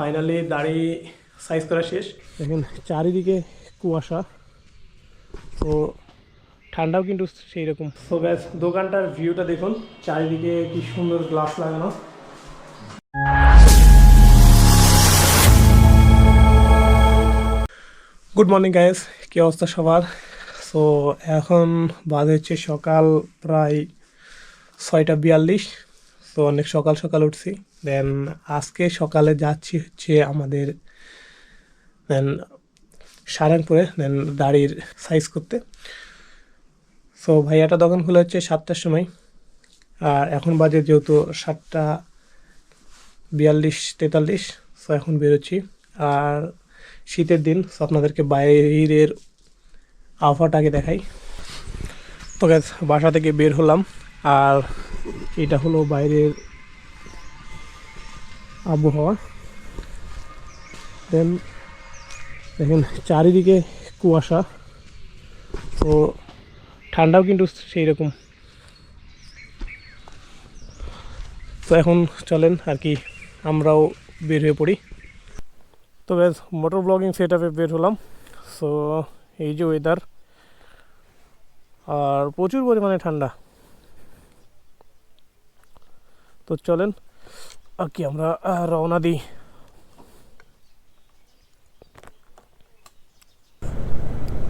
Finally দাড়ি size করা শেষ। দেখেন, চারিদিকে কুয়াশা। তো ঠান্ডাও কিন্তু সেই রকম তো ব্যাস দোকানটার ভিউটা দেখুন। চারিদিকে কি সুন্দর গ্লাস লাগানো। গুড মর্নিং গাইস কি অবস্থা সবার? সো এখন বাজে হচ্ছে সকাল প্রায় ছয়টা বিয়াল্লিশ। তো অনেক সকাল সকাল উঠছি। দেন আজকে সকালে যাচ্ছি হচ্ছে আমাদের দেন সারাংপুরে দেন দাড়ির সাইজ করতে। সো ভাইয়াটা দোকান খুলে হচ্ছে সাতটার সময়। আর এখন বাজে যেহেতু সাতটা বিয়াল্লিশ তেতাল্লিশ সো এখন বেরোচ্ছি। আর শীতের দিন সো আপনাদেরকে বাইরের আবহাওয়াটাকে দেখাই। তো বাসা থেকে বের হলাম। আর এটা হলো বাইরের আবহাওয়া। দেন দেখেন চারিদিকে কুয়াশা। তো ঠান্ডাও কিন্তু সেই রকম তো এখন চলেন আর কি, আমরাও বের হয়ে পড়ি। তো ব্যাস মোটর ব্লগিং সেট আপে বের হলাম। সো এই যে ওয়েদার আর প্রচুর পরিমাণে ঠান্ডা। তো চলেন আর কি আমরা রওনা দিই।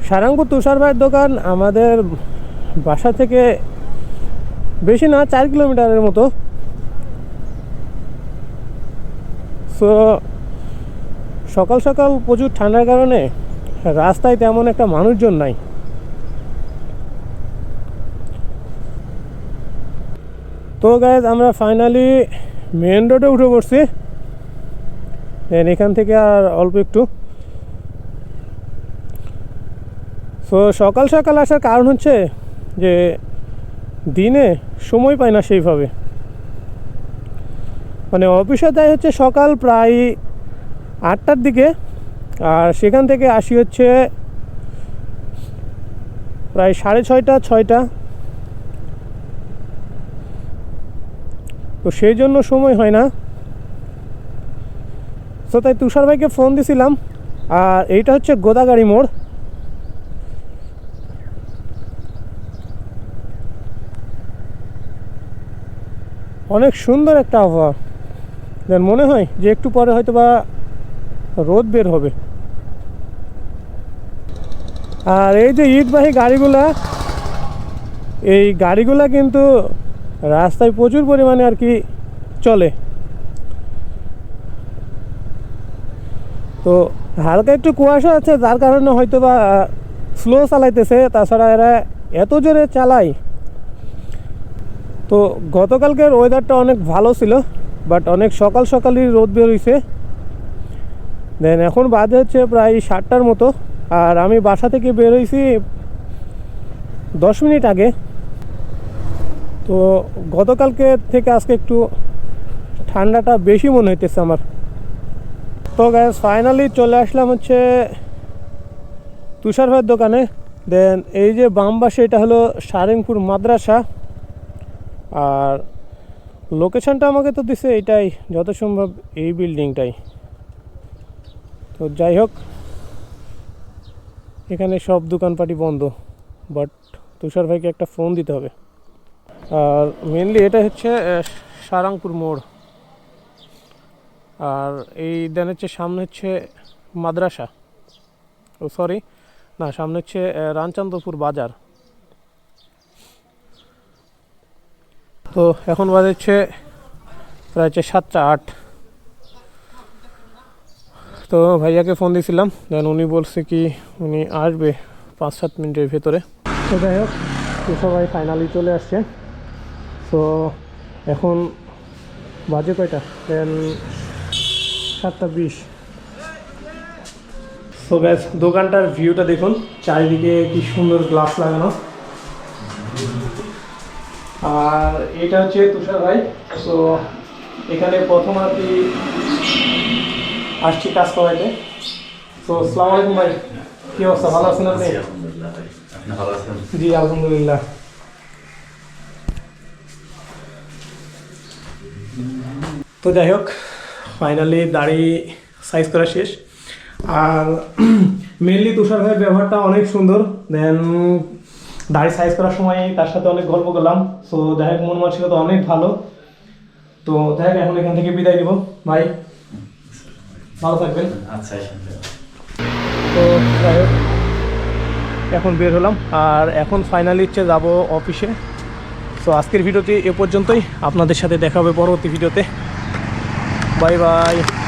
সারাংপুর তুষার ভাইয়ের দোকান আমাদের বাসা থেকে বেশি না, চার কিলোমিটারের মতো। সো সকাল সকাল প্রচুর ঠান্ডার কারণে রাস্তায় তেমন একটা মানুষজন নাই। তো গাইজ আমরা ফাইনালি মেন রোডে উঠে পড়ছি। Then এখান থেকে আর অল্প একটু। সো সকাল সকাল আসার কারণ হচ্ছে যে, দিনে সময় পাই না সেইভাবে। মানে অফিসে যাই হচ্ছে সকাল প্রায় আটটার দিকে, আর সেখান থেকে আসি হচ্ছে প্রায় সাড়ে ছয়টা ছয়টা। তো সেই জন্য সময় হয় না। তো তাই তুষার ভাইকে ফোন দিছিলাম। আর এইটা হচ্ছে গোদাগাড়ি মোড়। অনেক সুন্দর একটা আবহাওয়া। দেন মনে হয় যে একটু পরে হয়তো বা রোদ বের হবে। আর এই যে ইটবাহী গাড়িগুলা, এই গাড়িগুলা কিন্তু রাস্তায় প্রচুর পরিমাণে আর কি চলে। তো হালকা একটু কুয়াশা আছে, যার কারণে হয়তো বা স্লো চালাইতেছে, তাছাড়া এরা এত জোরে চালায়। তো গতকালকের ওয়েদারটা অনেক ভালো ছিল বাট অনেক সকাল সকালই রোদ বের হইছে দেন এখন বাজে হচ্ছে প্রায় সাতটার মতো, আর আমি বাসা থেকে বের হয়েছি দশ মিনিট আগে। তো গতকালকে থেকে আজকে একটু ঠান্ডাটা বেশি মনে হইতেছে আমার। তো গ্যাস ফাইনালি চলে আসলাম হচ্ছে তুষার ভাইয়ের দোকানে। দেন এই যে বাম পাশে এটা হলো সারেংপুর মাদ্রাসা। আর লোকেশনটা আমাকে তো দিছে এটাই যত সম্ভব এই বিল্ডিংটাই তো যাই হোক, এখানে সব দোকানপাটি বন্ধ বাট তুষার ভাইকে একটা ফোন দিতে হবে। আর মেনলি এটা হচ্ছে সারাংপুর মোড়। আর এই দেন হচ্ছে সামনে হচ্ছে মাদ্রাসা। ও সরি না, সামনে হচ্ছে রামচন্দ্রপুর বাজার। তো এখন বাজে হচ্ছে, প্রায় হচ্ছে সাতটা আট। তো ভাইয়াকে ফোন দিয়েছিলাম দেন উনি বলছে কি উনি আসবে পাঁচ সাত মিনিটের ভেতরে। তো যাই হোক সবাই ফাইনালি চলে আসছে। তো এখন বাজে কয়টা? দেন সাতটা বিশ। সো ব্যাস দোকানটার ভিউটা দেখুন। চারিদিকে কি সুন্দর গ্লাস লাগানো। আর এটা হচ্ছে তুষার ভাই। তো এখানে প্রথম আর কি আসছি কাজ করাইতে। তো আসসালামু আলাইকুম ভাই। কি অবস্থা? ভালো আছেন আপনি? জি আলহামদুলিল্লাহ। তো যাই হোক ফাইনালি দাড়ি সাইজ করা শেষ। আর মেনলি তুষার ভাইয়ের ব্যবহারটা অনেক সুন্দর। দেন দাড়ি সাইজ করার সময় তার সাথে অনেক গল্প করলাম। সো যাই হোক মন মানসিকতা অনেক ভালো। তো যাই হোক এখন এখান থেকে বিদায় নিব। ভাই ভালো থাকবেন। আচ্ছা তো যাই হোক এখন বের হলাম। আর এখন ফাইনালি হচ্ছে যাব অফিসে সো আজকের ভিডিওটি এ পর্যন্তই। আপনাদের সাথে দেখা হবে পরবর্তী ভিডিওতে। 拜拜。